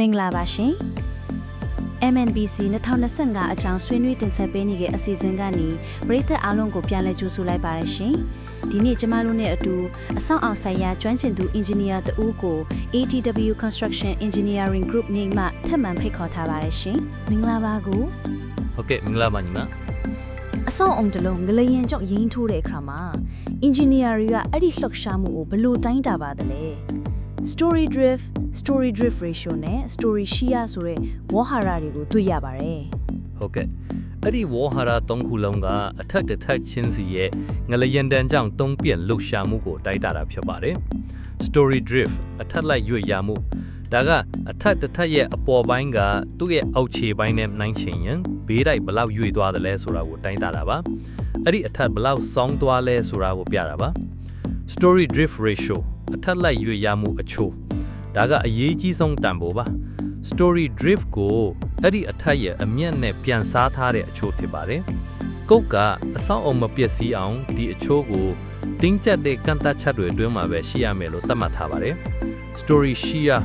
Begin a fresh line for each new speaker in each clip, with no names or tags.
မင်္ဂလာပါရှင် MNBC 2025အကြောင်းဆွေးနွေးတင်ဆက်ပေးနေတဲ့အစီအစဉ်ကနေပရိသတ်အားလုံးကိုပြန်လည်ကြိုဆိုလိုက်ပါရရှင်ဒီနေ့ကျမတို့နဲ့အတူအဆောင်အောင်ဆိုင်ရာကျွမ်းကျင်သူအင်ဂျင်နီယာတဦးကို ATW Construction Engineering Group နေမှထပ်မံဖိတ်ခေါ်ထားပါရရှင်မင်္ဂလာပါကို
ဟုတ်ကဲ့မင်္ဂလာပါညီမ
အဆောင်အောင်တလုံးငလျင်ကြောင့်ရင်းထိုးတဲ့အခါမှာ engineer တွေကအဲ့ဒီလှုပ်ရှားမှုကိုဘယ်လိုတိုင်းတာပါသလဲ story drift story drift ratio နဲ့ story shear ဆိုတဲ့ဝေါ်ဟာရတွေကိုတွေ့ရပါတယ်
ဟုတ်ကဲ့အဲ့ဒီဝေါ်ဟာရာ၃ခုလုံးကအထက်တစ်ထက်ချင်းစီရဲ့ငလျင်တန်းကြောင့်သုံးပြက်လှုပ်ရှားမှုကိုတိုက်တာတာဖြစ်ပါတယ် story drift အထက်လိုက်ရွေ့ရမှုဒါကအထက်တစ်ထက်ရဲ့အပေါ်ပိုင်းကသူ့ရဲ့အောက်ခြေပိုင်းနဲ့နှိုင်းချင်ရင်ဘေးတိုက်ဘယ်လောက်ရွေ့သွားတယ်လဲဆိုတာကိုတိုင်းတာတာပါအဲ့ဒီအထက်ဘယ်လောက်စောင်းသွားလဲဆိုတာကိုပြတာပါ story drift ratio အထက်လိုက်ရွေ့ရမှုအချို့ဒါကအရေးကြီးဆုံးတန်ဖိုးပါ story drift ကိုအဲ့ဒီအထက်ရဲ့အမျက်နဲ့ပြန်စားထားတဲ့အချို့ဖြစ်ပါတယ်ကုတ်ကအဆောက်အုံမပျက်စီးအောင်ဒီအချို့ကိုတင်းကျပ်တဲ့ကန့်သတ်ချက်တွေအတွင်းမှာပဲရှိရမယ်လို့သတ်မှတ်ထားပါတယ် story shear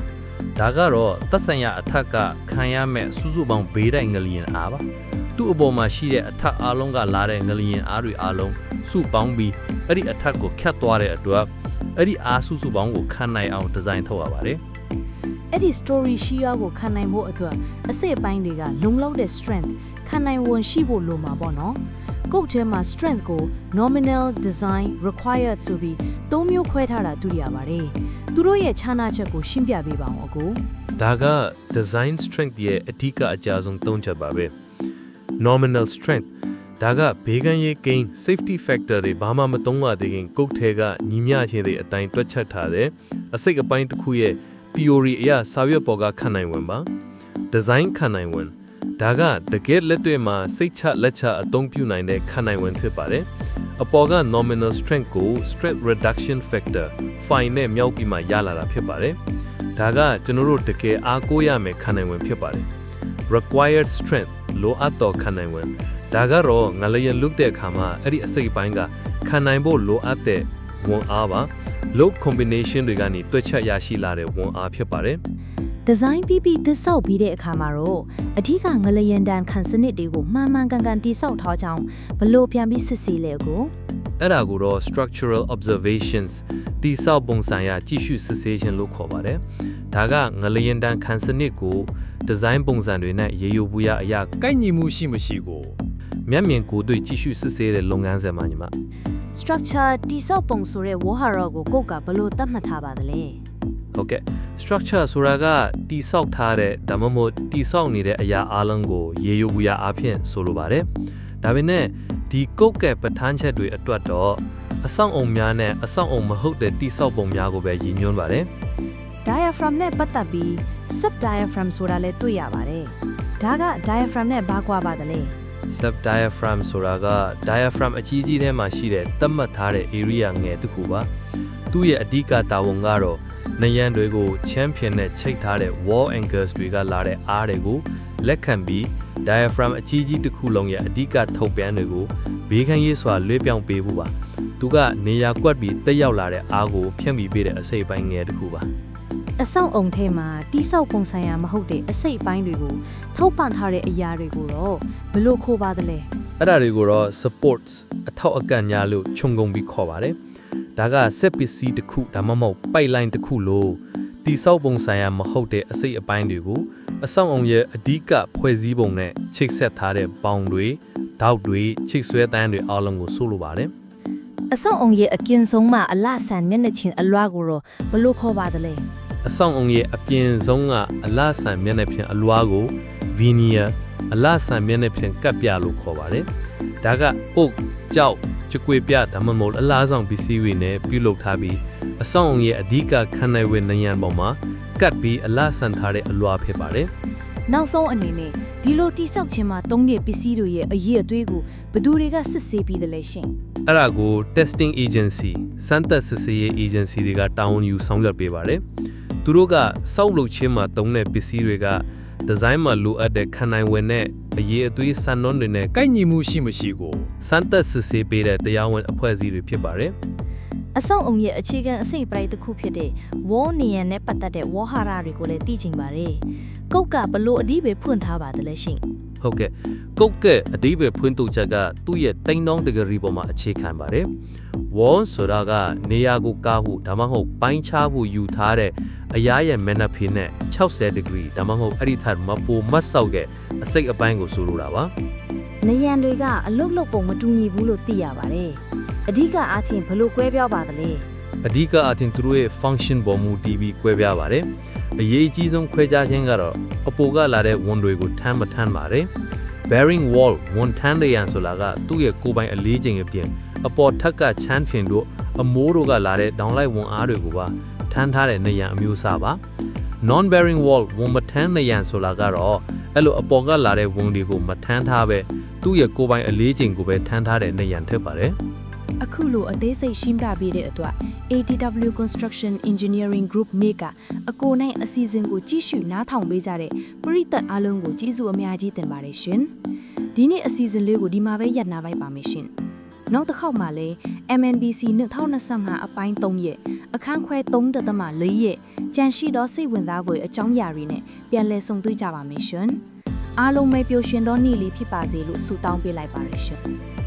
ဒါကတော့သက်ဆိုင်ရာအထက်ကခံရမဲ့စုစုပေါင်းဘေးတိုင်းငလျင်အားပါသူ့အပေါ်မှာရှိတဲ့အထက်အားလုံးကလာတဲ့ငလျင်အားတွေအားလုံးစုပေါင်းပြီးအဲ့ဒီအထက်ကိုခတ်သွားတဲ့အတွက် အဲ့ဒီအားစုစုပေါင်းကိုခံနိုင်အောင်ဒီဇိုင်းထုတ်ရပါတယ်
အဲ့ဒီ story shear ကိုခံနိုင်ဖို့အတွက်အစိတ်အပိုင်းတွေကလုံလောက်တဲ့ strength ခံနိုင်ဝန်ရှိဖို့လိုမှာပေါ့နော်ကုတ်ထဲမှာ strength ကို nominal design required ဆိုပြီးသုံးမျိုးခွဲထားတာတွေ့ရပါတယ်သူတို့ရဲ့ခြားနာချက်ကိုရှင်းပြပေးပါအောင်အကို
ဒါက design strength ရဲ့အဓိကအကြဆုံးသုံးချက်ပါပဲ nominal strength ဒါကဘေးကင်းရေးကိန်း safety factor တွေဘာမှမသုံးရသေးခင်ကုတ်ထဲကညီမျှခြင်းတွေအတိုင်းတွက်ချက်ထားတဲ့အစိတ်အပိုင်းတစ်ခုရဲ့ theory အရစာရွက်ပေါ်ကခံနိုင်ဝင်ပါ design ခံနိုင်ဝင်ဒါကတကယ်လက်တွေ့မှာစိတ်ချလက်ချအသုံးပြုနိုင်တဲ့ခံနိုင်ဝင်ဖြစ်ပါတယ်အပေါ်က nominal strength ကို stress reduction factor fine နဲ့မြောက်ပြီးမှရလာတာဖြစ်ပါတယ်ဒါကကျွန်တော်တို့တကယ်အားကိုးရမယ်ခံနိုင်ဝင်ဖြစ်ပါတယ် required strength လိုအပ်သောခံနိုင်ဝင် ဒါကတော့ငလျင်လုတဲ့အခါမှာအဲ့ဒီအစိတ်ပိုင်းကခံနိုင်ဖို့လိုအပ်တဲ့ဝန်အားပါ load combination တွေကနေတွက်ချက်ရရှိလာတဲ့ဝန်အားဖြစ်ပါတယ်
ဒီဇိုင်းပြီးပြီးသစ်ဆောက်ပြီးတဲ့အခါမှာတော့အထူးကငလျင်တန်ခံစနစ်တွေကိုမှန်မှန်ကန်ကန်တိဆောက်ထားကြောင်းဘလို့ပြန်ပြီးစစ်စီလဲကို
အဲ့ဒါကိုတော့ structural observations တိဆောက်ပုံစံရကြည့်ရှုစစ်ဆေးခြင်းလို့ခေါ်ပါတယ်ဒါကငလျင်တန်ခံစနစ်ကိုဒီဇိုင်းပုံစံတွေနဲ့ရေယူပူရအရာ
ကိုက်ညီမှုရှိမရှိကို
မျက်မြင်ကိုယ်တွေ့ကြည့်ရှုစစ်ဆေးတဲ့လုပ်ငန်းစဉ်မှာညီမ
structure တိဆောက်ပုံဆိုတဲ့ဝေါ်ဟာရောကိုကိုယ့်ကဘလို့သတ်မှတ်ထားပါသလဲ
ဟုတ်ကဲ့ structure ဆိုတာကတိဆောက်ထားတဲ့ဒါမှမဟုတ်တိဆောက်နေတဲ့အရာအလုံးကို ရေယိုဘူးရအဖြစ်ဆိုလိုပါတယ်ဒါပေမဲ့ဒီကုတ်ကဲပဋ္ဌာန်းချက်တွေအတွက်တော့အဆောင်အုံများနဲ့အဆောင်အုံမဟုတ်တဲ့တိဆောက်ပုံများကိုပဲရည်ညွှန်းပါတယ်
diaphragm နဲ့ပတ်သက်ပြီး sub diaphragm ဆိုတာလည်းတွေ့ရပါတယ်ဒါက diaphragm နဲ့ဘာကွာပါသလဲ
sub diaphragm ဆိုတာက diaphragm အကြီးကြီးထဲမှာရှိတဲ့သတ်မှတ်ထားတဲ့ area ငယ်တစ်ခုပါသူ့ရဲ့အဓိကတာဝန်ကတော့နယံတွေကိုချမ်းဖြင်နဲ့ချိတ်ထားတဲ့ wall angles တွေကလာတဲ့အားတွေကိုလက်ခံပြီး diaphragm အကြီးကြီးတစ်ခုလုံးရဲ့အဓိကထုတ်ပြန်တွေကိုဘေးခန်းရေးစွာလွှဲပြောင်းပေးဖို့ပါသူကနေရာကွက်ပြီးတက်ရောက်လာတဲ့အားကိုဖြန့်ပြီးပေးတဲ့အစိတ်အပိုင်းငယ်တစ်ခုပါ
အဆောက်အုံထဲမှာတိဆောက်ပုံဆိုင်ရာမဟုတ်တဲ့အစိတ်အပိုင်းတွေကိုထောက်ပံ့ထားတဲ့အရာတွေကိုတော့ဘလို့ခိုးပါသလဲ
အဲ့ဒါတွေကိုတော့ supports အထောက်အကန့်များလို့ခြုံငုံပြီးခေါ်ပါတယ်။ဒါကစက်ပစ္စည်းတစ်ခုဒါမှမဟုတ်ပိုက်လိုင်းတစ်ခုလို့တိဆောက်ပုံဆိုင်ရာမဟုတ်တဲ့အစိတ်အပိုင်းတွေကိုအဆောင်အုံရဲ့အဓိကဖွဲ့စည်းပုံနဲ့ချိတ်ဆက်ထားတဲ့ပေါင်တွေဓာတ်တွေချိတ်ဆွဲတန်းတွေအားလုံးကိုဆိုလိုပါတယ်
အဆောက်အုံရဲ့အကင်ဆုံးမှာအလဆန်မျက်နှာချင်းအလွားကိုတော့ဘလို့ခေါ်ပါသလဲ။
အဆောင်အုံရဲ့အပြင်ဆုံးကအလဆန်မျက်နှာပြင်အလွားကို veneer အလဆန်မျက်နှာပြင်ကပ်ပြလို့ခေါ်ပါတယ်။ဒါကအုတ်ကြောက်ကြွေပြဒါမှမဟုတ်အလားဆောင်ပစ္စည်းတွေနဲ့ပြုလုပ်ထားပြီးအဆောင်အုံရဲ့အဓိကခံနိုင်ဝင်နံရံပေါ်မှာကတ်ပြီးအလားဆန်ထားတဲ့အလွာဖြစ်ပါတယ်
နောက်ဆုံးအနေနဲ့ဒီလိုတိဆောက်ခြင်းမှာသုံးတဲ့ပစ္စည်းတွေရဲ့အရေးအသွေးကိုဘယ်သူတွေကစစ်ဆေးပြီးသလဲရှင်။
အဲ့ဒါကို testing agency စမ်းသပ်စစ်ဆေးရေး agency တွေကတာဝန်ယူဆောင်ရွက်ပေးပါတယ်။ သူတို့ကစောက်လုပ်ခြင်းမှာသုံးတဲ့ပစ္စည်းတွေကဒီဇိုင်းမှာလိုအပ်တဲ့ခံနိုင်ဝင်တဲ့အရေးအသွေးစံနှုန်းတွေနဲ့
ကိုက်ညီမှုရှိမရှိကို
စမ်းသပ်စစ်ဆေးပေးတဲ့တရားဝင်အဖွဲ့အစည်းတွေဖြစ်ပါတယ်
အဆောင်အုံရဲ့အခြေခံအစိတ်ပရိုက်တစ်ခုဖြစ်တဲ့ဝေါနေရန်နဲ့ပတ်သက်တဲ့ဝေါဟာရတွေကိုလည်းသိချင်ပါတယ်။ကုတ်ကဘလို့အဓိပ္ပာယ်ဖွင့်ထားပါသလဲရှင်
ဟုတ်ကဲ့ကုတ်ကဲ့အတိပ္ပယ်ဖွင့်ထုတ်ချက်ကသူ့ရဲ့တိန်တောင်းတဂရီပေါ်မှာအခြေခံပါတယ် ဝေါ်ဆိုတာကနေရာကိုကားဖို့ဒါမှမဟုတ်ပိုင်းခြားဖို့ယူထားတဲ့အရာရဲ့မျက်နှာဖေနဲ့60 degree ဒါမှမဟုတ်အဲ့ဒီထက်မပိုမတ်ဆောက်ရဲ့အစိတ်အပိုင်းကိုဆိုလိုတာပါ။
နေရန်တွေကအလုတ်လုတ်ပုံမတူညီဘူးလို့သိရပါတယ်။အဓိကအားဖြင့်ဘလို့ကွဲပြောင်းပါသလဲ
အဓိကအထင်သူတို့ရဲ့ function ပေါ်မူတည်ပြီး꿰ပြားပါတယ်အရေးအကြီးဆုံးခွဲခြားခြင်းကတော့အပေါ်ကလာတဲ့ဝန်တွေကိုထမ်းမထမ်းပါတယ် bearing wall ဝန်ထမ်းတဲ့ရန်ဆိုတာကသူ့ရဲ့ကိုယ်ပိုင်အလေးချိန်အပြင် အပေါ်ထက်ကချမ်းဖင်တို့အမိုးတို့ကလာတဲ့ဒေါင်းလိုက်ဝန်အားတွေကိုပါထမ်းထားတဲ့နေရန်အမျိုးအစားပါ non bearing wall ဝန်မထမ်းနေရန်ဆိုတာကတော့အဲ့လိုအပေါ်ကလာတဲ့ဝန်တွေကိုမထမ်းထားပဲသူ့ရဲ့ကိုယ်ပိုင်အလေးချိန်ကိုပဲထမ်းထားတဲ့နေရန်ထက်ပါတယ်။
အခုလိုအသေးစိတ်ရှင်းပြပေးတဲ့အတွက် ATW Construction Engineering Group မေကအကိုနိုင်အစီအစဉ်ကိုကြည့်ရှုနားထောင်ပေးကြတဲ့ပရိသတ်အားလုံးကိုကျေးဇူးအများကြီးတင်ပါတယ်ရှင်။ဒီနေ့အစီအစဉ်လေးကိုဒီမှာပဲရပ်နာလိုက်ပါမယ်ရှင်။ နောက်တစ်ခေါက်မှာလည်း MNBC 2025အပိုင်း3ရဲ့အခန်းခွဲ3.4ရဲ့ကြန့်ရှိသောစိတ်ဝင်စားဖွယ်အကြောင်းအရာတွေနဲ့ပြန်လည်ဆုံတွေ့ကြပါမယ်ရှင်။အားလုံးပဲပျော်ရွှင်သောနေ့လေးဖြစ်ပါစေလို့ဆုတောင်းပေးလိုက်ပါရရှင်။